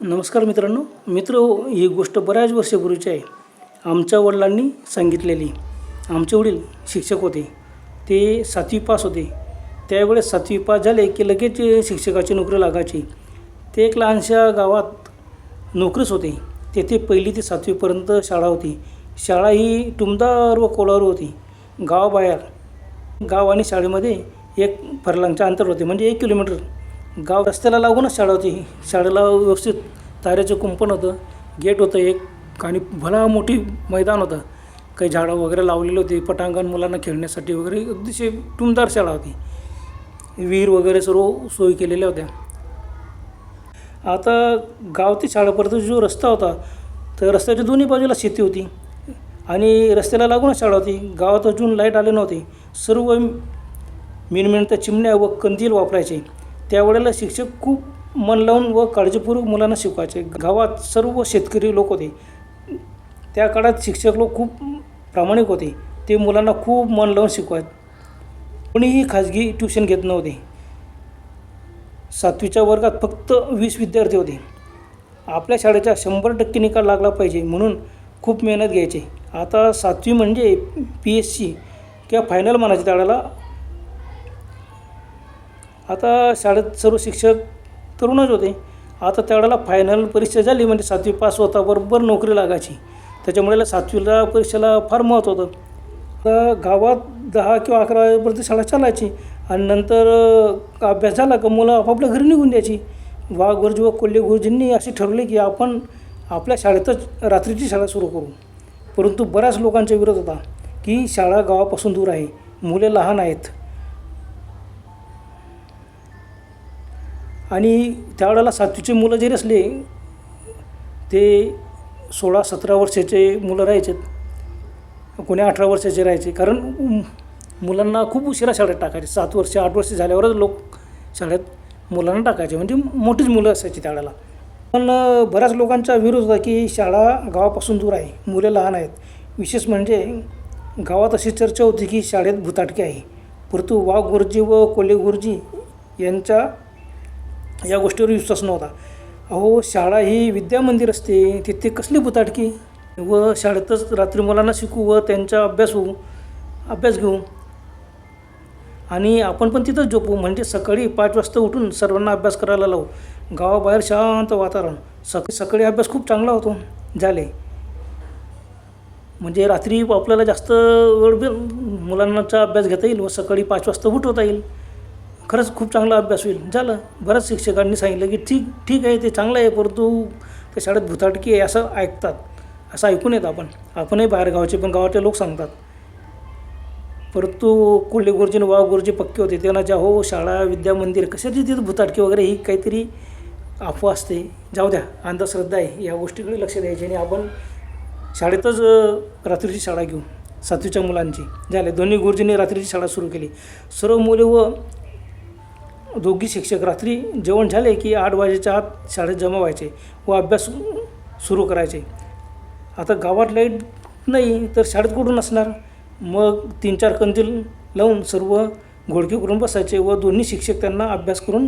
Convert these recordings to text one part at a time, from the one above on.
नमस्कार मित्रांनो मित्र ही गोष्ट बऱ्याच वर्षापूर्वीची आहे. आमच्या वडिलांनी सांगितलेली. आमचे वडील शिक्षक होते. ते सातवी पास होते. त्यावेळेस सातवी पास झाले की लगेच शिक्षकाची नोकरी लागायची. ते एक लहानशा गावात नोकरीच होते. तेथे पहिली ते सातवीपर्यंत शाळा होती. शाळा ही टुमदार व कोलारू होती. गावाबाहेर गाव आणि शाळेमध्ये एक फरलांगच्या अंतर होते. म्हणजे एक किलोमीटर गाव रस्त्याला लागूनच शाळा होती. शाळेला व्यवस्थित ताऱ्याचं कुंपण होतं. गेट होतं एक आणि भला मोठी मैदान होतं. काही झाडं वगैरे लावलेली होती. पटांगण मुलांना खेळण्यासाठी वगैरे अतिशय टुमदार शाळा होती. विहीर वगैरे सर्व सोयी केलेल्या होत्या. आता गाव ते शाळेपर्यंत जो रस्ता होता तर रस्त्याच्या दोन्ही बाजूला शेती होती आणि रस्त्याला लागूनच शाळा होती. गावात अजून लाइट आले नव्हते. सर्व मिनमिनत्या चिमण्या व कंदील वापरायचे. त्यावेळेला शिक्षक खूप मन लावून व काळजीपूर्वक मुलांना शिकवायचे. गावात सर्व शेतकरी लोक होते. त्या काळात शिक्षक लोक खूप प्रामाणिक होते. ते मुलांना खूप मन लावून शिकवायत कोणीही खाजगी ट्युशन घेत नव्हते. सातवीच्या वर्गात फक्त वीस विद्यार्थी होते. आपल्या शाळेचा शंभर टक्के निकाल लागला पाहिजे म्हणून खूप मेहनत घ्यायचे. आता सातवी म्हणजे पी एस सी किंवा फायनल म्हणायचे त्यावेळेला आता शाळेत सर्व शिक्षक तरुणच होते. आता त्यावेळेला फायनल परीक्षा झाली म्हणजे सातवी पास होता बरोबर नोकरी लागायची. त्याच्यामुळे सातवीला परीक्षेला फार महत्त्व होतं. आता गावात दहा किंवा अकरा वाजेपर्यंत शाळा चालायची आणि नंतर अभ्यास झाला का मुलं आपापल्या घरी निघून द्यायची. वाघ गुरुजी व कोल्हे गुरुजींनी असे ठरवले की आपण आपल्या शाळेतच रात्रीची शाळा सुरू करू. परंतु बऱ्याच लोकांचा विरोध होता की शाळा गावापासून दूर आहे. मुले लहान आहेत. आणि त्यावेळेला सातवीचे मुलं जरी असले ते सोळा सतरा वर्षाचे मुलं राहायचे. कोणी अठरा वर्षाचे राहायचे. कारण मुलांना खूप उशिरा शाळेत टाकायचे. सात वर्ष आठ वर्ष झाल्यावरच लोक शाळेत मुलांना टाकायचे. म्हणजे मोठीच मुलं असायची त्यावेळेला. पण बऱ्याच लोकांचा विरोध होता की शाळा गावापासून दूर आहे. मुले लहान आहेत. विशेष म्हणजे गावात अशी चर्चा होती की शाळेत भुताटके आहे. परंतु वाघ गुरुजी व कोल्हे गुरुजी यांच्या या गोष्टीवर विश्वास नव्हता. अहो शाळा ही विद्यामंदिर असते. तिथे कसली बुताटकी? व शाळेतच रात्री मुलांना शिकू व त्यांचा अभ्यास होऊ अभ्यास घेऊ. आणि आपण पण तिथंच झोपू म्हणजे सकाळी पाच वाजता उठून सर्वांना अभ्यास करायला लावू. गावाबाहेर शांत वातावरण. सक सकाळी अभ्यास खूप चांगला होतो. झाले. म्हणजे रात्री आपल्याला जास्त वेळ मुलांचा अभ्यास घेता येईल व सकाळी पाच वाजता उठवता येईल. खरंच खूप चांगला अभ्यास होईल. झालं. बऱ्याच शिक्षकांनी सांगितलं की ठीक ठीक आहे ते चांगलं आहे परंतु त्या शाळेत भुताटकी आहे असं ऐकतात. असं ऐकून येतं आपण. आपणही बाहेर गावचे पण गावातले लोक सांगतात. परंतु कोल्हे गुरुजी आणि वाव गुरुजी पक्के होते. त्यांना ज्या हो शाळा विद्या मंदिर कशाची तिथं भुताटकी वगैरे ही काहीतरी अफवा असते. जाऊ द्या. अंधश्रद्धा आहे. या गोष्टीकडे लक्ष द्यायचे आणि आपण शाळेतच रात्रीची शाळा घेऊ. सातवीच्या मुलांची. झाले. दोन्ही गुरुजींनी रात्रीची शाळा सुरू केली. सर्व मुले व दोघी शिक्षक रात्री जेवण झाले की आठ वाजेच्या आत शाळेत जमा व्हायचे व अभ्यास सुरू करायचे. आता गावात लाइट नाही तर शाळेत कुठून असणार? मग तीन चार कंदील लावून सर्व घोडकी करून बसायचे व दोन्ही शिक्षक त्यांना अभ्यास करून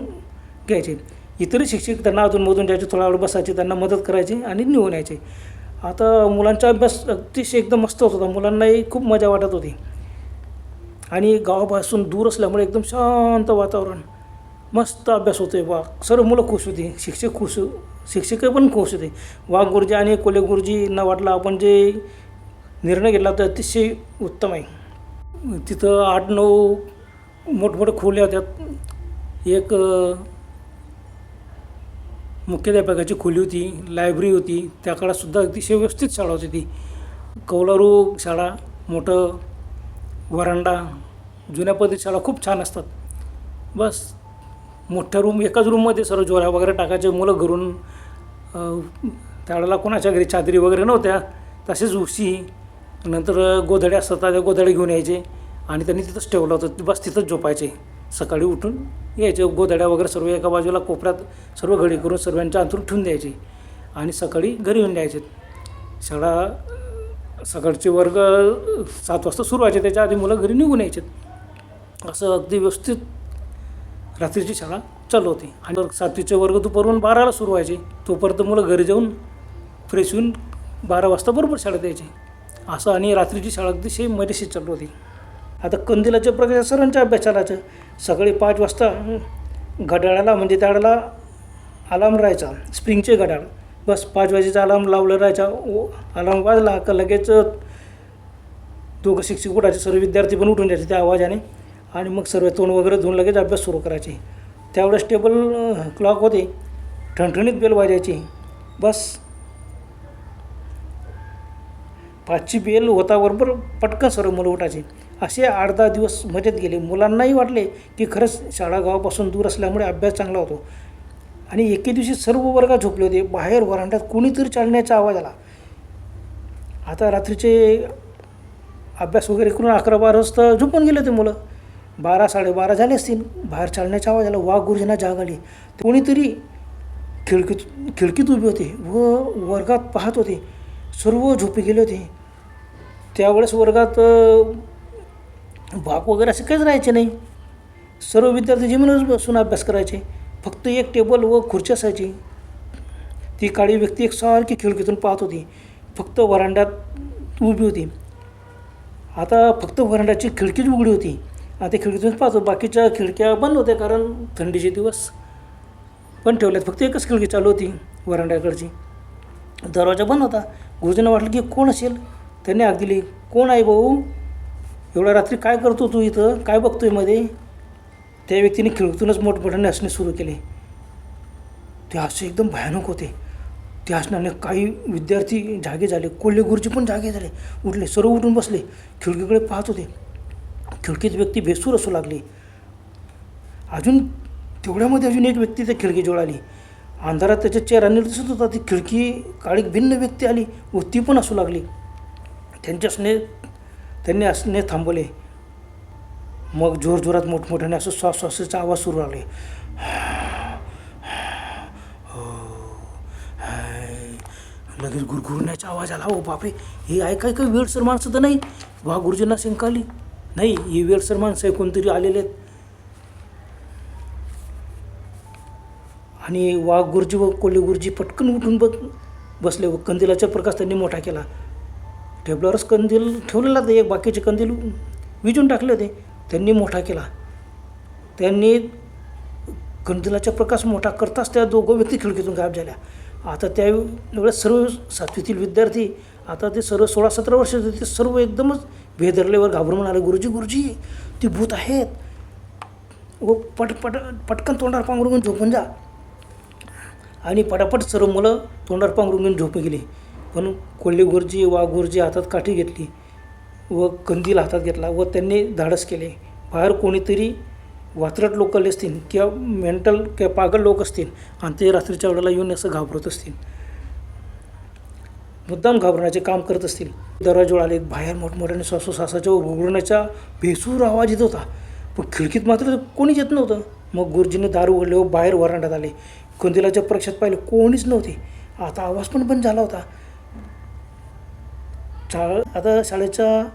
घ्यायचे. इतरही शिक्षक त्यांना अधूनमधून द्यायचे थोडा वेळ बसायचे त्यांना मदत करायची आणि निघून यायचे. आता मुलांचा अभ्यास अतिशय एकदम मस्त होत होता. मुलांनाही खूप मजा वाटत होती. आणि गावापासून दूर असल्यामुळे एकदम शांत वातावरण. मस्त अभ्यास होतोय वा सर्व मुलं खुश होती. शिक्षक खुश शिक्षक पण खुश होते. वाघ गुरुजी आणि कोले गुरुजींना वाटलं आपण जे निर्णय घेतला तर अतिशय उत्तम आहे. तिथं आठ नऊ मोठमोठ्या खोल्या होत्या. एक मुख्याध्यापकाची खोली होती लायब्ररी होती. त्या काळातसुद्धा अतिशय व्यवस्थित शाळा होती ती. कौलारू शाळा मोठं वरांडा. जुन्या पद्धती शाळा खूप छान असतात. बस. मोठ्या रूम एकाच रूममध्ये सर्व जोऱ्या वगैरे टाकायचे मुलं घरून त्यावेळेला कोणाच्या घरी चादरी वगैरे नव्हत्या तसेच उशी नंतर गोधड्या असतात त्या गोधड्या घेऊन यायचे आणि त्यांनी तिथंच ठेवलं होतं बस तिथंच झोपायचे. सकाळी उठून यायचे गोधड्या वगैरे सर्व एका बाजूला कोपऱ्यात सर्व घडी करून सर्वांच्या अंतरून ठेवून द्यायचे आणि सकाळी घरी येऊन द्यायचे. शाळा सकाळचे वर्ग सात वाजता सुरू व्हायचे त्याच्या आधी मुलं घरी निघून यायचे. असं अगदी व्यवस्थित रात्रीची शाळा चालू होती आणि सातवीचे वर्ग दुपारून बाराला सुरू व्हायचे तोपर्यंत मुलं घरी जाऊन फ्रेश होऊन बारा वाजता बरोबर शाळेत यायचे. असं आणि रात्रीची शाळा अगदी सेम चालू होती आता कंदिलाच्या प्रकारच्या सरांच्या अभ्यासालाचं सकाळी पाच वाजता घड्याळाला म्हणजे त्यावेळेला अलार्म राहायचा. स्प्रिंगचे घड्याळ. बस पाच वाजेचा अलार्म लावला राहायचा. ओ अलार्म वाजला का लगेच दोघं शिक्षक उठायचे. सर्व विद्यार्थी पण उठून जायचे त्या आवाजाने. आणि मग सर्व तोंड वगैरे धुवून लगेच अभ्यास सुरू करायचे. त्यावेळेस टेबल क्लॉक होते. ठणठणीत बेल वाजायची. बस. पाचची बेल होताबरोबर पटकन सर्व मुलं उठायचे. असे आठ दहा दिवस मजेत गेले. मुलांनाही वाटले की खरंच शाळा गावापासून दूर असल्यामुळे अभ्यास चांगला होतो. आणि एके दिवशी सर्व वर्गात झोपले होते. बाहेर वरांड्यात कोणीतरी चालण्याचा आवाज आला. आता रात्रीचे अभ्यास वगैरे करून अकरा बारा वाजता झोपून गेले होते मुलं. बारा साडेबारा झाले असतील. बाहेर चालण्याचा आवाज आला वाघ गुरुजींना जाग आली. कोणीतरी खिडकीत खिडकीत उभे होते व वर्गात पाहत होते. सर्व झोपे गेले होते. त्यावेळेस वर्गात बाप वगैरे असे काहीच राहायचे नाही. सर्व विद्यार्थी जमिनीवर बसून अभ्यास करायचे. फक्त एक टेबल व खुर्ची असायची. ती काळी व्यक्ती एक सारखी खिडकीतून पाहत होती. फक्त वरांड्यात उभी होती. आता फक्त वरांड्याची खिडकीच उघडी होती. आता खिडकीतून पाहतो बाकीच्या खिडक्या बंद होत्या कारण थंडीचे दिवस. पण ठेवल्यात फक्त एकच खिडकी चालू होती वरांड्याकडची. दरवाजा बंद होता. गुरुजींना वाटलं की कोण असेल? त्यांनी आग दिली. कोण आहे भाऊ? एवढ्या रात्री काय करतो तू इथं? काय बघतोयमध्ये? त्या व्यक्तीने खिडकीतूनच मोठमोठ्याने हसणे सुरू केले. ते हास्य एकदम भयानक होते. ते हसण्याने काही विद्यार्थी जागे झाले. कोल्हे गुरुजी पण जागे झाले. उठले. सर्व उठून बसले. खिडकीकडे पाहत होते. खिडकीत व्यक्ती बेसूर असू लागली. अजून तेवढ्यामध्ये अजून एक व्यक्ती त्या खिडकीजवळ आली. अंधारात त्याच्या चेहरा दिसत होता ती खिडकी काळी भिन्न व्यक्ती आली व ती पण असू लागली. त्यांच्या असणे त्यांनी असणे थांबवले. मग जोरजोरात मोठमोठ्याने असं श्वास श्वासाचा आवाज सुरू लागले. लगेच गुरगुरण्याचा आवाज आला. हो बापरे हे ऐकाय वेळ सर माणसं तर नाही. वा गुरुजींना शंका आली. नाही ही वेळसर माणसं आहे कोणतरी आलेले आहेत. आणि वाघ गुरुजी व कोल्हे गुरुजी पटकन उठून बस बसले व कंदिलाचा प्रकाश त्यांनी मोठा केला. टेबलावरच कंदील ठेवलेला होता एक बाकीचे कंदील विजून टाकले होते. त्यांनी मोठा केला. त्यांनी कंदिलाचा प्रकाश मोठा करताच त्या दोघं व्यक्ती खिडकीतून गायब झाल्या. आता त्यावेळेस सर्व सातवीतील विद्यार्थी आता ते सर्व सोळा सतरा वर्ष ते सर्व एकदमच भेदरलेवर घाबरून म्हणाले गुरुजी गुरुजी ती भूत आहेत. व पट पट पटकन तोंडावर पांघरून घेऊन झोपून जा. आणि पटापट सर्व मुलं तोंडावर पांघरून घेऊन झोपून गेली. पण कोल्हे गुरुजी वाघ गुरुजी हातात काठी घेतली व कंदील हातात घेतला व त्यांनी धाडस केले. बाहेर कोणीतरी वात्रट लोक असतील किंवा मेंटल किंवा पागल लोक असतील आणि ते रात्रीच्या वेळेला येऊन असं घाबरत असतील. मुद्दाम घाबरण्याचे काम करत असतील. दरवाजवळ आले बाहेर मोठमोठ्याने श्वासोश्वासाच्या उघडण्याचा बेसूर आवाज येत होता. पण खिडकीत मात्र कोणीच येत नव्हतं. मग गुरुजींनी दार उघडले व बाहेर वरांड्यात आले. कंदिलाच्या प्रक्षात पाहिले कोणीच नव्हते. आता आवाज पण बंद झाला होता. शाळा आता शाळेच्या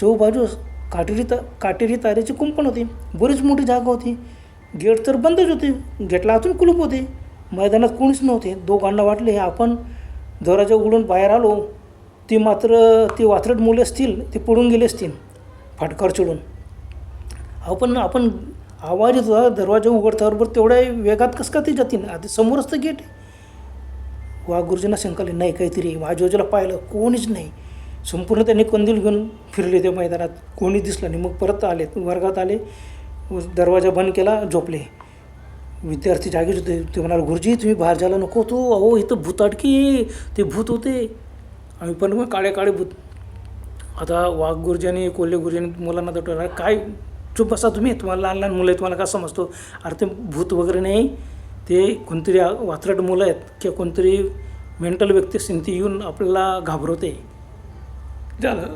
चौबाजूस काटेरी त काटेरी तारेची कुंपण होती. बरीच मोठी जागा होती. गेट तर बंदच होते. गेटला अजून कुलूप होते. मैदानात कोणीच नव्हते. दोघांना वाटले आपण दरवाजा उघडून बाहेर आलो ती मात्र ती वात्रट मुले असतील ते पडून गेले असतील फाटकावर चढून. अहो पण आपण आवाज येत दरवाजा उघडताबरोबर तेवढ्या वेगात कसं का ते जातील? आता समोरच तर गेट वा गुरुजींना शंकाले नाही काहीतरी आजूबाजूला पाहिलं कोणीच नाही. संपूर्ण त्यांनी कंदील घेऊन फिरले त्या मैदानात. कोणी दिसलं नाही. मग परत आले वर्गात आले दरवाजा बंद केला झोपले. विद्यार्थी जागेच होते. ते म्हणाले गुरुजी तुम्ही बाहेर जायला नको तो अहो इथं भूत अडकी ते भूत होते. आम्ही पण मग काळे काळे भूत. आता वाघ गुरुजीने कोल्हे गुरुजीने मुलांना दटवलं. काय चुप बसा तुम्ही? तुम्हाला लहान लहान मुलं आहेत तुम्हाला का समजतो? अरे ते भूत वगैरे नाही. ते कोणतरी आ- वात्रट मुलं आहेत किंवा कोणतरी मेंटल व्यक्ती असतील ती येऊन आपल्याला घाबरवते. झालं.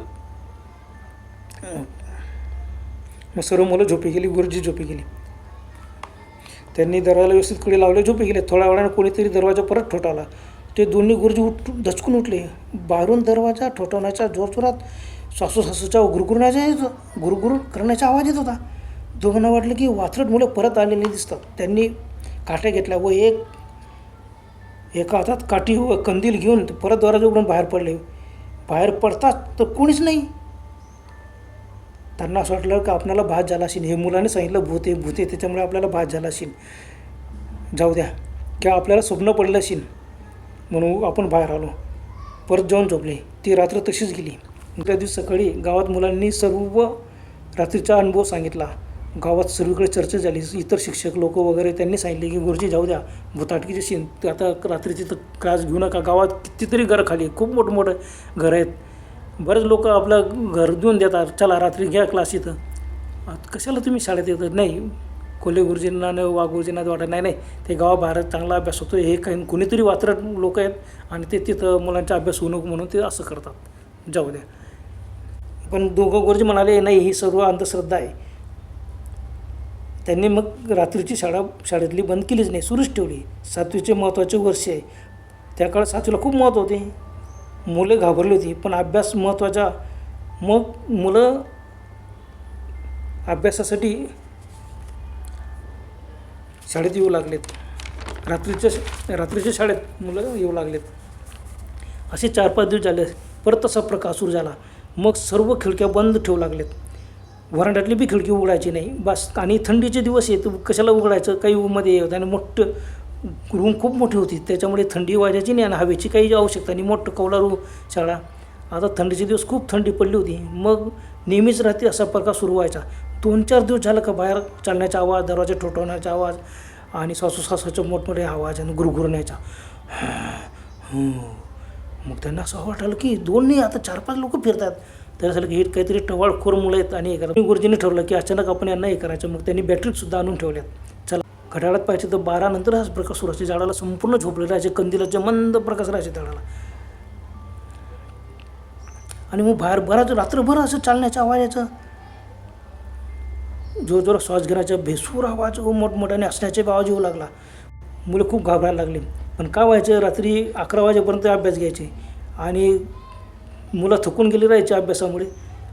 मग सर्व मुलं झोपी गेली गुरुजी झोपी गेली. त्यांनी दरवाजा व्यवस्थित कडे लावले झोपे गेले. थोड्या वेळानं कोणीतरी दरवाजा परत ठोठावला. ते दोन्ही गुरुजी उठ दचकून उठले. बाहेरून दरवाजा ठोठवण्याच्या जोरजोरात श्वासोश्वासाच्या गुरगुरण्याचा गुरगुर करण्याचा आवाज येत होता. दोघांना वाटलं की वाचरट मुलं परत आलेली दिसतात. त्यांनी काठ्या घेतल्या व एक एका हातात काठी व कंदील घेऊन परत दरवाजा उघडून बाहेर पडले. बाहेर पडतात तर कोणीच नाही. त्यांना असं वाटलं की आपल्याला भात झाला असेल. हे मुलाने सांगितलं भूत आहे भूत आहे. त्याच्यामुळे आपल्याला भात झाला असेल. जाऊ द्या. किंवा आपल्याला स्वप्न पडलं असेल म्हणून आपण बाहेर आलो. परत जाऊन झोपले. ती रात्र तशीच गेली. दुसऱ्या दिवशी सकाळी गावात मुलांनी सर्व रात्रीचा अनुभव सांगितला. गावात सर्वीकडे चर्चा झाली. इतर शिक्षक लोक वगैरे त्यांनी सांगितले की गुरुजी जाऊ द्या. भूताटकीचे शिन आता रात्रीची तर क्लास घेऊ नका. गावात कितीतरी घरं खाली खूप मोठमोठे घरं आहेत. बरेच लोक आपलं घर देऊन देतात चला रात्री घ्या क्लास इथं. कशाला तुम्ही शाळेत येतात? नाही कोल्हे गुरुजींना न वा गुरुजींना वाटत नाही नाही. ते गावाबाहेर चांगला अभ्यास होतो हे काही कुणीतरी वात्रट लोक आहेत आणि ते तिथं मुलांचा अभ्यास होऊ नको म्हणून ते असं करतात. जाऊ द्या. पण दोघं गुरुजी म्हणाले नाही ही सर्व अंधश्रद्धा आहे. त्यांनी मग रात्रीची शाळा शाळेतली बंद केलीच नाही सुरूच ठेवली. सातवीचे महत्त्वाचे वर्ष आहे. त्या काळात सातवीला खूप महत्त्व होते. मुलं घाबरली होती पण अभ्यास महत्त्वाचा. मग मुलं अभ्यासासाठी शाळेत येऊ लागलेत. रात्रीच्या रात्रीच्या शाळेत मुलं येऊ लागलेत. असे चार पाच दिवस झाले परत तसा प्रकार सुरू झाला. मग सर्व खिडक्या बंद ठेवू लागलेत. वरांड्यातली बी खिडकी उघडायची नाही. बस आणि थंडीचे दिवस येत कशाला उघडायचं? काही मध्ये येत आणि मोठं रूम खूप मोठी होती. त्याच्यामुळे थंडी वाजायची नाही आणि हवेची काही आवश्यकता नाही. मोठं कौलारू शाळा. आता थंडीचे दिवस खूप थंडी पडली होती. मग नेहमीच राहते असा प्रकार सुरू व्हायचा. दोन चार दिवस झालं का बाहेर चालण्याचा आवाज दरवाजा ठोठवण्याचा आवाज आणि सासू सासूचे मोठमोठे आवाज आणि गुरगुरण्याचा. मग त्यांना असं वाटलं की दोन नाही आता चार पाच लोक फिरतात. तर असं की हे काहीतरी टवाळखोर मुलं आहेत आणि हे करा गुरुजींनी ठरवलं की अचानक आपण यांना हे करायचं. मग त्यांनी बॅटरीसुद्धा आणून ठेवल्यात. घड्याळात पाहिजे तर बारा नंतर हाच प्रकाश सुरू असते झाडाला संपूर्ण झोपले राहायचे कंदिलाचे मंद प्रकाश राहायचे झाडाला. आणि मग बाहेर बराच रात्रभर असं चालण्याचा आवाज याचा जोर जोर श्वास घेण्याचा भेसूर आवाज व मोठमोठ्याने असण्याचे आवाज येऊ लागला. मुलं खूप घाबरायला लागले. पण काय व्हायचं? रात्री अकरा वाजेपर्यंत अभ्यास घ्यायचे. आणि मुलं थकून गेली राहायचे अभ्यासामुळे.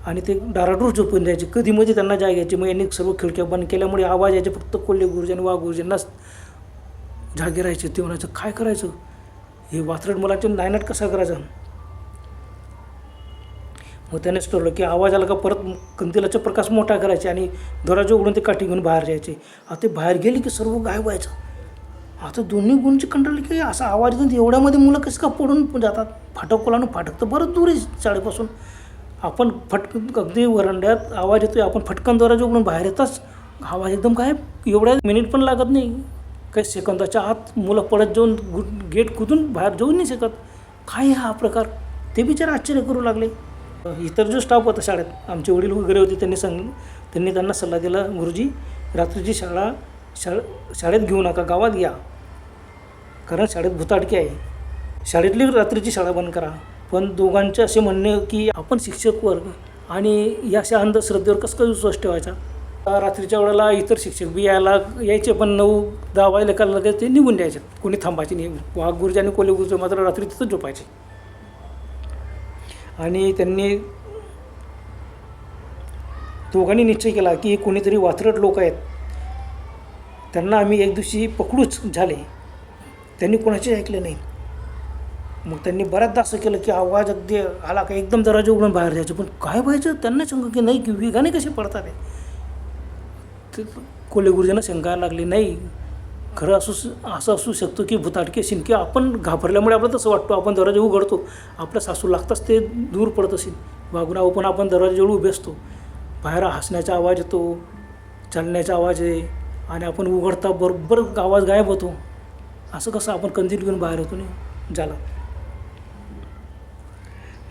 आणि ते डाराडूर झोपून द्यायचे कधी मध्ये त्यांना जाग यायची. मग यांनी सर्व खिडक्या बंद केल्यामुळे आवाज यायचे. फक्त कोल्हे गुरुजी आणि वा गुरुजींनाच जागे राहायचे. ते म्हणायचं काय करायचं? हे वात्रट मुलांचे नायनाट कसा करायचा? मग त्यानेच ठरवलं की आवाज आला का परत कंदिलाचा प्रकाश मोठा करायचे आणि दरवाजा उघडून ते काठी घेऊन बाहेर जायचे. आता ते बाहेर गेले की सर्व गायब व्हायचं. आता दोन्ही गुणची कंटाळली की असा आवाज येतो एवढ्यामध्ये मुलं कसं का पडून जातात? फाटक कोलानं फाटक तर बरंच दूर आहे शाळेपासून. आपण फटक अगदी वरंड्यात आवाज येतोय आपण फटकन दरवाजा उघडून बाहेर येताच आवाज एकदम काय एवढ्या मिनिट पण लागत नाही. काही सेकंदाच्या आत मुलं पडत जाऊन गु गेट कुदून बाहेर जाऊ नाही शकत. काय हा प्रकार? ते बिचारे आश्चर्य करू लागले. इतर जो स्टाफ होता शाळेत आमचे वडील वगैरे होते त्यांनी सांग त्यांनी त्यांना सल्ला दिला गुरुजी रात्रीची शाळा शाळ शाळेत घेऊ नका गावात घ्या कारण शाळेत भुताटकी आहे. शाळेतली रात्रीची शाळा बंद करा. पण दोघांचे असे म्हणणे की आपण शिक्षक वर्ग आणि या अशा अंधश्रद्धेवर कसं काय विश्वास ठेवायचा? रात्रीच्या वेळेला इतर शिक्षक बी यायला यायचे पण नऊ दहा वाजले का लगेच ते निघून द्यायचे. कोणी थांबायचे नाही. वाघ गुरुजी आणि कोले गुरुजी मात्र रात्री तिथं झोपायचे. आणि त्यांनी दोघांनी निश्चय केला की कोणीतरी वाथरट लोक आहेत. त्यांना आम्ही एक दिवशी पकडूच झाले. त्यांनी कोणाचे ऐकले नाही. मग त्यांनी बऱ्याचदा असं केलं की आवाज अगदी आला का एकदम दरवाजा उघडून बाहेर जायचं. पण काय व्हायचं? त्यांना शंका की नाही की वेगाने कसे पडतात ते कोले गुरुजींना शंका लागली नाही खरं असू असं असू शकतो की भुताटके असेल की आपण घाबरल्यामुळे आपलं तसं वाटतो आपण दरवाजा उघडतो आपल्या सासू लागताच ते दूर पडत असेल. वागून आहो पण आपण दरवाजाजवळ उभे असतो. बाहेर हसण्याचा आवाज येतो चालण्याचा आवाज आहे आणि आपण उघडता बरोबर आवाज गायब होतो. असं कसं आपण कंदील घेऊन बाहेर होतो नाही झाला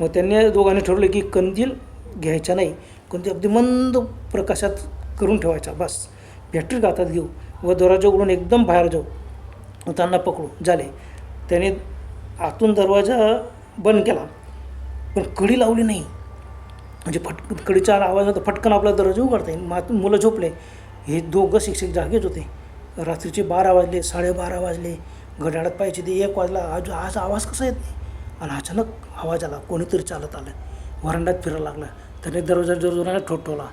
मग त्यांनी दोघांनी ठरवलं की कंदील घ्यायचा नाही. कंदील अगदी मंद प्रकाशात करून ठेवायचा. बस. बॅटरी हातात घेऊ व दरवाजा उघडून एकदम बाहेर जाऊ. त्यांना पकडू. झाले. त्याने आतून दरवाजा बंद केला. पण कडी लावली नाही. म्हणजे फट कडीचा आवाज होता. फटकन आपला दरवाजा उघडता येईल. मातून मुलं झोपले. हे दोघं शिक्षक जागेच होते. रात्रीचे बारा वाजले साडेबारा वाजले. घड्याळात पाहिजे ते एक वाजला. आज आज आवाज कसा येत नाही? आणि अचानक आवाज आला कोणीतरी चालत आलं. वरांड्यात फिरायला लागला. त्याने दरवाजा जोरजोराने ठोठवला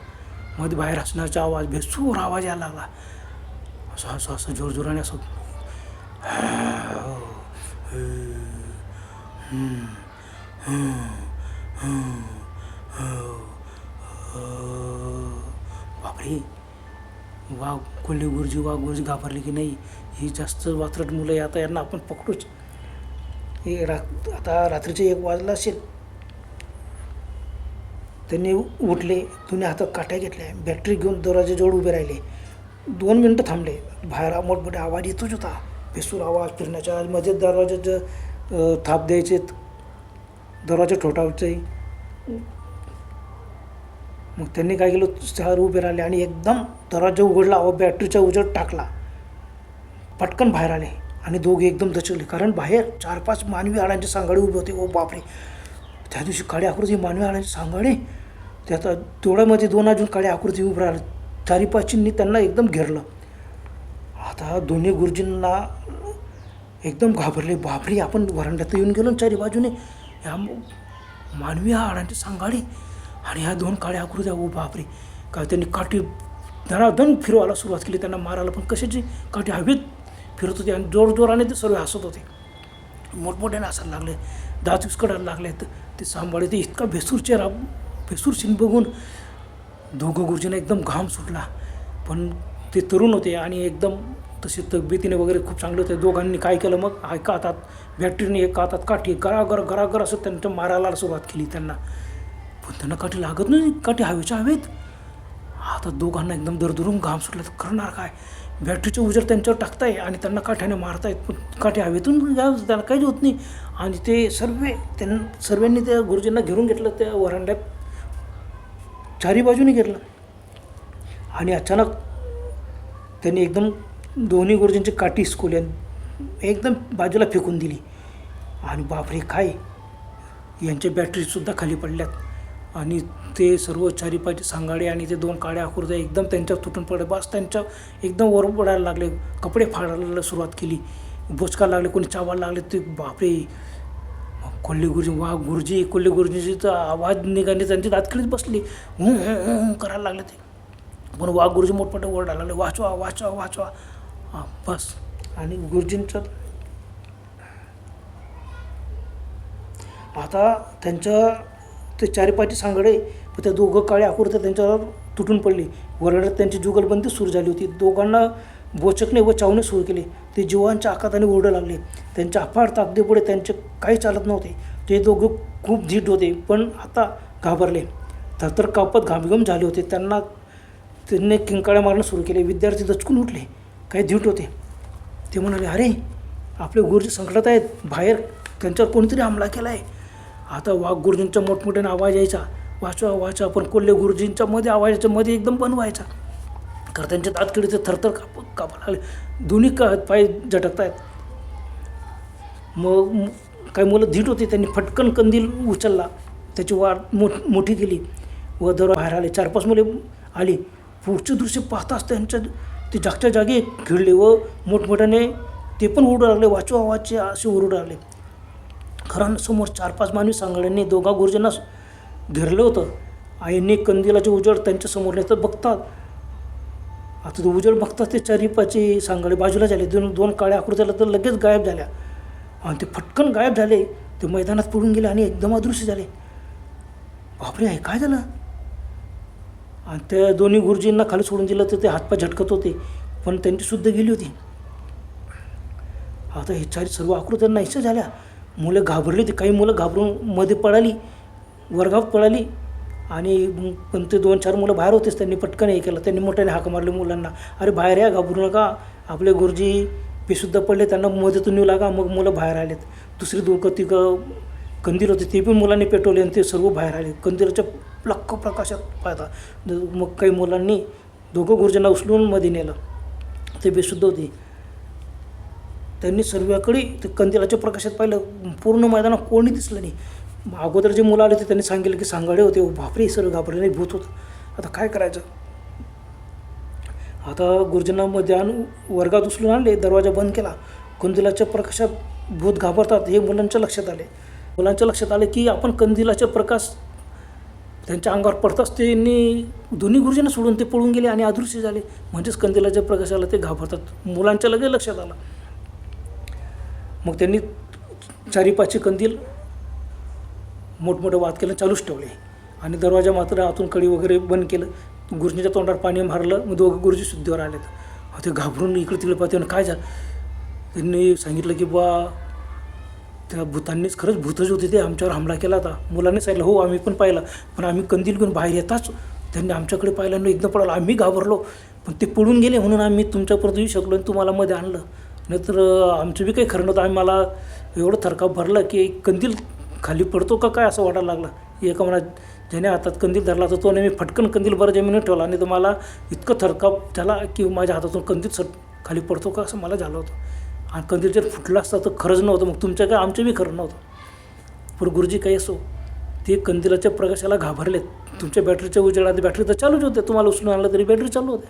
मध्ये बाहेर हसण्याचा आवाज भेसूर आवाज यायला लागला. असं असं असं जोरजोराने असं बापरे. वा कोल्हे गुरुजी वा गुरुजी घाबरले की नाही? ही जास्त वात्रट मुलं आता यांना आपण पकडूच. हे रात आता रात्रीचे एक वाजला असेल. त्यांनी उठले दोन्ही हातात काट्या घेतल्या बॅटरी घेऊन दरवाजाजवळ उभे राहिले. दोन मिनटं थांबले. बाहेर मोठमोठे आवाज येतोच होता. भेसूर आवाज फिरण्याच्या मध्ये दरवाजाचं थाप द्यायचे. दरवाजा ठोठावचे. मग त्यांनी काय केलं? चार उभे राहिले आणि एकदम दरवाजा उघडला व बॅटरीचा उजेड टाकला. पटकन बाहेर आले. आणि दोघे एकदम दचकले कारण बाहेर चार पाच मानवी हाडांचे सांगाडे उभे होते. ओ बापरे. त्या दिवशी काळ्या आकृती मानवी हाडांचे सांगाडे. त्यात डोळ्यामध्ये दोन अजून काळ्या आकृती उभं राहिले. चारी पाचींनी त्यांना एकदम घेरलं. आता दोन्ही गुरुजींना एकदम घाबरले. बापरे आपण वरांड्यात येऊन गेलो चारी बाजूने. ह्या मानवी हाडांचे सांगाडे आणि ह्या दोन काळ्या आकृत्या. ओ बापरे. काय त्यांनी काठी धनाधन फिरवायला सुरुवात केली. त्यांना मारायला पण कशाची काठी हवेत? फिरत होते आणि जोरजोराने ते सर्व हसत होते. मोठमोठ्याने हसायला लागले. दात विस्कडायला लागले तर ते सांभाळे ते इतका भेसूर चेहरा भेसूर सीन बघून दोघं गुरुजींना एकदम घाम सुटला. पण ते तरुण होते आणि एकदम तसे तब्येतीने वगैरे खूप चांगले होते. दोघांनी काय केलं मग? एका हातात बॅटरीने एका हातात काठी गरागर गरागर असं त्यांच्या मारायला सुरुवात केली त्यांना. पण त्यांना काठी लागत नाही काठी हवेच्या हवेत. आता दोघांना एकदम दरदरून घाम सुटला. तर करणार काय? बॅटरीचे उजर त्यांच्यावर टाकताय आणि त्यांना काठ्याने मारतायत पण काठी हवेतून घ्यावं त्यांना काहीच होत नाही. आणि ते सर्व त्यां सर्वांनी त्या गुरुजींना घेऊन घेतलं त्या वरांड्यात चारी बाजूने घेतलं. आणि अचानक त्यांनी एकदम दोन्ही गुरुजींची काठी हिसकवली आणि एकदम बाजूला फेकून दिली. आणि बापरे काय? यांच्या बॅटरीसुद्धा खाली पडल्यात. आणि ते सर्व चारी पाचचे सांगाडे आणि ते दोन काळ्या आकृत्या एकदम त्यांच्या तुटून पडले. बस त्यांच्या एकदम वर पडायला लागले. कपडे फाडायला सुरुवात केली. बोचका लागले कोणी चावायला लागले ते बापरे. कोल्हे गुरुजी वा गुरुजी कोल्हे गुरुजीचा आवाज निघाले त्यांची दातखिळीच बसली. करायला लागले ते. पण वा गुरुजी मोठमोठे ओरडायला लागले. वाचवा वाचवा वाचवा. बस. आणि गुरुजींचं आता त्यांचं ते चारी पाचचे सांगडे व त्या दोघं काळे आकृत्या त्यांच्यावर तुटून पडली. वरड्यात त्यांची जुगलबंदी सुरू झाली होती. दोघांना बोचकणे व चावणे सुरू केले. ते जीवांच्या आकाताने ओरडू लागले. त्यांच्या अफाट ताकदीपुढे त्यांचे काही चालत नव्हते. ते दोघं खूप धीट होते पण आता घाबरले. थरथर कापत घामघम झाले होते. त्यांना त्यांनी किंकाळ्या मारणं सुरू केले. विद्यार्थी दचकून उठले. काही धीट होते. ते म्हणाले अरे आपले गुरुजी संकटात आहेत. बाहेर त्यांच्यावर कोणीतरी हमला केला आहे आता वाघ गुरुजींचा मोठमोठ्याने आवाज यायचा. वाचवा वाचा पण कोल्हे गुरुजींच्या मध्ये आवाजाच्या मध्ये एकदम बंद व्हायचा कारण त्यांच्या दातकिडीचे थरथर काप कापा लागले. दोन्ही का पाय झटकत आहेत मग काही मुलं धीट होती त्यांनी फटकन कंदील उचलला. त्याची वाढ मोठ मोठी केली. व दर बाहेर आले. चार पाच मुले आली. पुढचे दृश्य पाहताच त्यांच्या ते जागच्या जागी खिळले व मोठमोठ्याने ते पण ओरडू लागले. वाचवा वाचे असे ओरडू लागले. घरांसमोर समोर चार पाच मानवी सांगड्यांनी दोघा गुरुजींना घेरलं होतं. आईने कंदिलाचे उजड त्यांच्यासमोर तर बघतात. आता तो उजड बघतात ते चारी पाचही सांगडे बाजूला झाले. दोन दोन काळ्या आकृत्याला तर लगेच गायब झाल्या. आणि ते फटकन गायब झाले. ते मैदानात पडून गेले आणि एकदम अदृश्य झाले. बापरे आहे काय झालं? आणि त्या दोन्ही गुरुजींना खाली सोडून दिलं तर ते हातपाय झटकत होते. पण त्यांची शुद्ध गेली होती. आता हे चारी सर्व आकृत्यांना नाहीशा झाल्या. मुलं घाबरली होती. काही मुलं घाबरून मध्ये पळाली वर्गात पळाली आणि पण ते दोन चार मुलं बाहेर होतेच. त्यांनी पटकन हे केलं. त्यांनी मोठ्याने हाक मारले मुलांना. अरे बाहेर या घाबरू नका. आपले गुरुजी बेसुद्धा पडले त्यांना मध्येतून नेऊ लागा. मग मुलं बाहेर आलेत. दुसरी दोघं तिघं कंदील होते ते पण मुलांनी पेटवले आणि ते सर्व बाहेर आले. कंदिलाच्या लक्क प्रकाशात पाहता. मग काही मुलांनी दोघं गुरुजींना उचलून मध्ये नेलं. ते बेशुद्ध होते. त्यांनी सर्वाकडे ते कंदिलाच्या प्रकाशात पाहिलं. पूर्ण मैदानात कोणी दिसलं नाही. अगोदर जे मुलं आले होते त्यांनी सांगितलं की सांगाडे होते. बापरे सर्व घाबरले नाही भूत होतं. आता काय करायचं? आता गुरुजींना मध्यान वर्गात उचलून आणले दरवाजा बंद केला. कंदिलाच्या प्रकाशात भूत घाबरतात हे मुलांच्या लक्षात आले. मुलांच्या लक्षात आले की आपण कंदिलाचे प्रकाश त्यांच्या अंगावर पडताच त्यांनी दोन्ही गुरुजींना सोडून ते पळून गेले आणि अदृश्य झाले. म्हणजेच कंदिलाच्या प्रकाशाला ते घाबरतात. मुलांच्या लगेच लक्षात आलं. मग त्यांनी चारी पाचशे कंदील मोठमोठं वाद केलं चालूच ठेवले. आणि दरवाजा मात्र आतून कडी वगैरे बंद केलं. गुरुजीच्या तोंडावर पाणी मारलं मग दोघं गुरुजी शुद्धीवर आलेत. ते घाबरून इकडे तिकडे पाहते काय झालं? त्यांनी सांगितलं की बा त्या भूतांनीच खरंच भूतच होते ते आमच्यावर हमला केला होता. मुलांनी सांगितलं हो आम्ही पण पाहिलं पण आम्ही कंदील घेऊन बाहेर येताच त्यांनी आमच्याकडे पाहिलं एकदम पडालं आम्ही घाबरलो पण ते पळून गेले म्हणून आम्ही तुमच्यापर्यंत येऊ शकलो आणि तुम्हाला मध्ये आणलं. नाहीतर आमचं बी काही खरं नव्हतं. आम्ही मला एवढं थरकाप भरला की कंदील खाली पडतो का काय असं वाटायला लागलं. एका मला ज्याने हातात कंदील धरला तर तो मी फटकन कंदील बरं जमिनीवर ठेवला. आणि तर मला इतकं थरकाप झाला की माझ्या हातातून कंदील सट खाली पडतो का असं मला झालं होतं. आणि कंदील जर फुटलं असतं तर खरंच नव्हतं. मग तुमच्या काय आमचं बी खरं नव्हतं. पण गुरुजी काही असो ते कंदिलाच्या प्रकाशाला घाबरलेत. तुमच्या बॅटरीच्या उजेडात बॅटरी तर चालूच होते तुम्हाला उचलून आणलं तरी बॅटरी चालू होते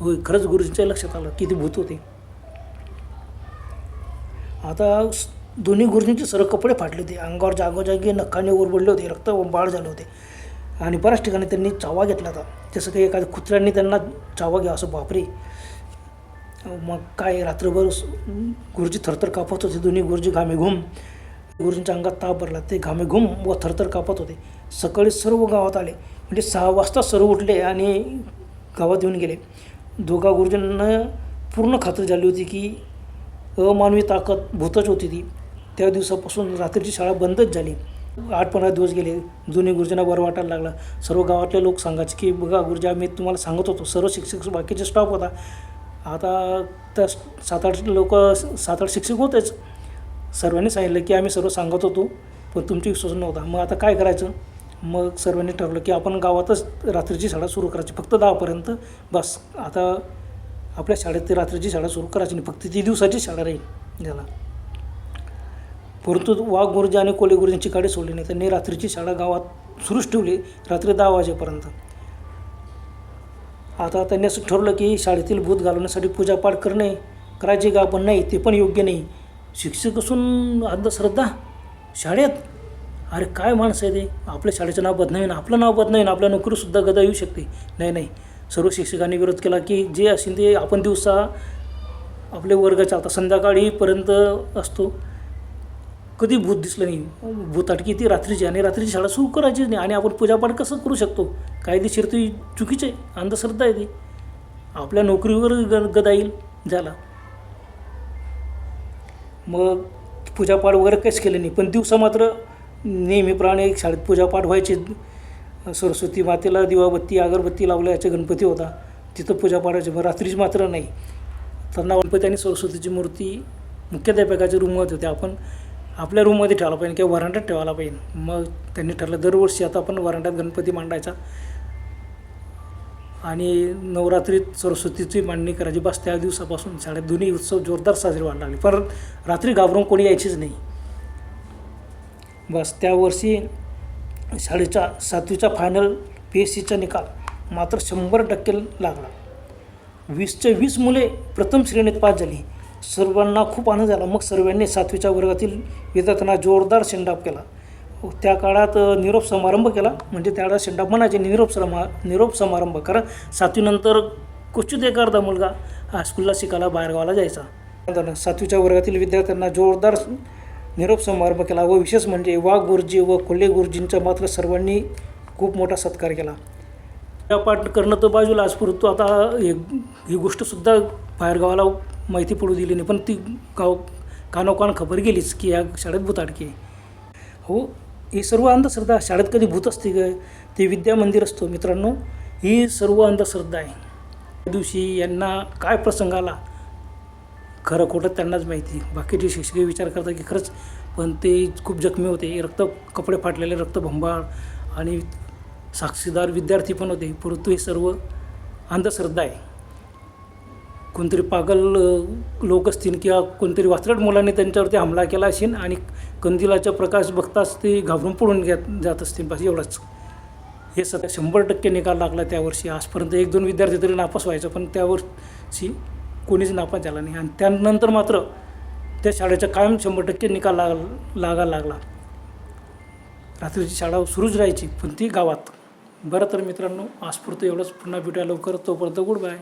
होय खरंच गुरुजींच्या लक्षात आलं. किती भूत होते. आता दोन्ही गुरुजींचे सर्व कपडे फाटले होते. अंगावर जागोजागी नखाने ओरबडले होते. रक्त बाळ झाले होते. आणि बऱ्याच ठिकाणी त्यांनी चावा घेतला होता. जसं काही एखाद्या कुत्र्यांनी त्यांना चावा घ्या असं बापरे. मग काय रात्रभर गुरुजी थरथर कापत होते. दोन्ही गुरुजी घामे घुम गुरुजींच्या अंगात ताप भरला. ते घामे घुम व थरथर कापत होते. सकाळी सर्व गावात आले. म्हणजे सहा वाजता सर्व उठले आणि गावात येऊन गेले. दोघा गुरुजींना पूर्ण खात्री झाली होती की अमानवी ताकद भूतच होती ती. त्या दिवसापासून रात्रीची शाळा बंदच झाली. आठ पंधरा दिवस गेले. जुने गुरुजींना बरं वाटायला लागला. सर्व गावातले लोक सांगायचे की बघा गुरुजी आम्ही तुम्हाला सांगत होतो. सर्व शिक्षक बाकीचे स्टाफ होता. आता त्या सात आठ लोक सात आठ शिक्षक होतेच. सर्वांनी सांगितलं की आम्ही सर्व सांगत होतो पण तुमची विश्वास नव्हता. मग आता काय करायचं? मग सर्वांनी ठरवलं की आपण गावातच रात्रीची शाळा सुरू करायची. फक्त दहापर्यंत. बस. आता आपल्या शाळेत ती रात्रीची शाळा सुरू करायची नाही. फक्त ती दिवसाची शाळा राहील ज्याला. परंतु वाघ गुरुजी आणि कोले गुरुजींची गाडी सोडली नाही. त्यांनी रात्रीची शाळा गावात सुरूच ठेवली रात्री दहा वाजेपर्यंत. आता त्यांनी असं ठरवलं की शाळेतील भूत घालवण्यासाठी पूजापाठ करणे करायचे का? पण नाही ते पण योग्य नाही. शिक्षक असून अंधश्रद्धा शाळेत? अरे काय माणसं आहे ते? आपल्या शाळेचं नाव बदनावीन आपलं नाव बदनावीन आपल्या नोकरीसुद्धा गदा येऊ शकते. नाही नाही. सर्व शिक्षकांनी विरोध केला की जे असेल ते आपण दिवसा आपले वर्ग चालतात संध्याकाळीपर्यंत असतो. कधी भूत दिसलं नाही. भूताटकी ती रात्रीची आणि रात्रीची शाळा सुरू करायचीच नाही आणि आपण पूजापाठ कसं करू शकतो? कायदेशीर ती चुकीचे आहे. अंधश्रद्धा आहे ती. आपल्या नोकरीवर ग गदा येईल झाला. मग पूजापाठ वगैरे काहीच केलं नाही. पण दिवसा मात्र नेहमीप्रमाणे शाळेत पूजापाठ व्हायचे. सरस्वती मातेला दिवाबत्ती अगरबत्ती लावल्याचे गणपती होता. तिथं पूजापाठाचे मग रात्रीच मात्र नाही. त्यांना गणपती आणि सरस्वतीची मूर्ती मुख्याध्यापकाच्या रूममध्ये होते. आपण आपल्या रूममध्ये ठेवायला पाहिजे किंवा वरांड्यात ठेवायला पाहिजे. मग त्यांनी ठरलं दरवर्षी आता आपण वरांड्यात गणपती मांडायचा. आणि नवरात्रीत सरस्वतीची मांडणी करायची. बस त्या दिवसापासून शाळेत दोन्ही उत्सव जोरदार साजरे व्हायला लागले. पण रात्री घाबरून कोणी यायचीच नाही. बस त्या वर्षी शाळेच्या सातवीचा फायनल पी एस सीचा निकाल मात्र शंभर टक्के लागला. वीसच्या वीस मुले प्रथम श्रेणीत पास झाली. सर्वांना खूप आनंद झाला. मग सर्वांनी सातवीच्या वर्गातील विद्यार्थ्यांना जोरदार सेंडाप केला. त्या काळात निरोप समारंभ केला. म्हणजे त्यावेळेला सेंडाप म्हणायचे निरोप समा निरोप समारंभ. कारण सातवीनंतर क्वचित एक अर्धा मुलगा हायस्कूलला शिकायला बाहेरगावाला जायचा. सातवीच्या वर्गातील विद्यार्थ्यांना जोरदार निरोप समारंभ केला व विशेष म्हणजे वाघ गुरुजी व कोल्हे गुरुजींचा मात्र सर्वांनी खूप मोठा सत्कार केला. पाठ करणं तर बाजूला आज परंतु. आता हे ही गोष्टसुद्धा बाहेरगावाला माहिती पडू दिली नाही. पण ती गाव कानोकान खबर गेलीच की या शाळेत भूताटकी हो ही सर्व अंधश्रद्धा शाळेत कधी भूत असते काय ते विद्या मंदिर असतो मित्रांनो. ही सर्व अंधश्रद्धा आहे. त्या दिवशी यांना काय प्रसंग आला? खरं खोटं त्यांनाच माहिती. बाकीचे शिक्षक विचार करतात की खरंच पण ते खूप जखमी होते. रक्त कपडे फाटलेले रक्तभंबाळ आणि साक्षीदार विद्यार्थी पण होते. परंतु हे सर्व अंधश्रद्धा आहे. कोणतरी पागल लोक असतील किंवा कोणतरी वात्रट मुलांनी त्यांच्यावरती हमला केला असेल आणि कंदिलाचा प्रकाश बघताच ते घाबरून पडून घेत जात असतील. बस एवढंच. हे सध्या शंभर टक्के निकाल लागला त्यावर्षी. आजपर्यंत एक दोन विद्यार्थी तरी नापास व्हायचं पण त्यावर्षी कोणीच नापास झाला नाही. आणि त्यानंतर मात्र त्या शाळेचा कायम शंभर टक्के निकाल लाग लागायला लागला. रात्रीची शाळा सुरूच राहायची पण ती गावात. बरं तर मित्रांनो आस्फूर्त एवढंच. पुन्हा भेटूया लवकर तोपर्यंत गुड बाय.